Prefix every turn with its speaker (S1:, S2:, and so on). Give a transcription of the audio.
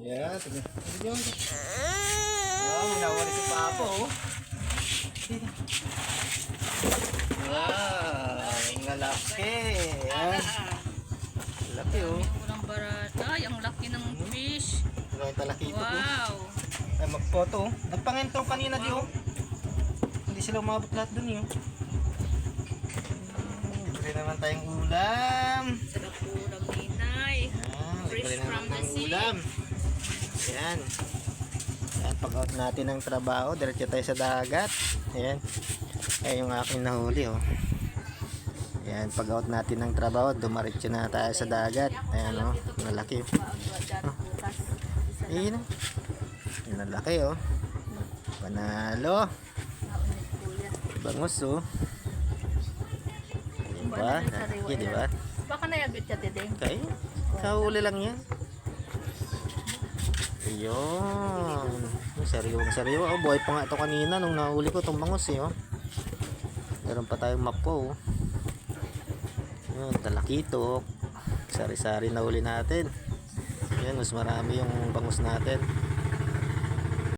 S1: Yeah. Tingnan yun. Wow, nawali si Papa, oh. Wow, ang lalaki. Yan. Laki, oh.
S2: Urang barat. Ay, ang laki ng fish.
S1: Yung talaki ito, oh.
S2: Wow.
S1: Ay, magpoto, oh. Nagpangento kanina, di, oh. Hindi sila umabot lahat dun, eh, oh. Libre naman tayong ulam.
S2: Sarap ulam ninay.
S1: Ah,
S2: Fresh
S1: libre
S2: from
S1: naman
S2: the
S1: tayong ulam. Ayan. Ayan, pag out natin ng trabaho, diretso tayo sa dagat. Ayan. Ayan yung aking nahuli, oh. Ayan, pag out natin ng trabaho, dumaretso na tayo sa dagat. Ayan, oh. Malaki. Ayan, oh. Ayan, malaki, oh. Panalo. Bangus, oh. Diba? Laki, diba?
S2: Baka na yagit siya tete.
S1: Okay. Kahuli lang yan. Ayun. Sariwang sariwa. Oh, buhay pa nga ito kanina nung nahuli ko itong bangus eh. Oh. Meron pa tayong map ko. Oh. Yun, talakitok. Sari-sari na huli natin. Yan, mas marami yung bangus natin.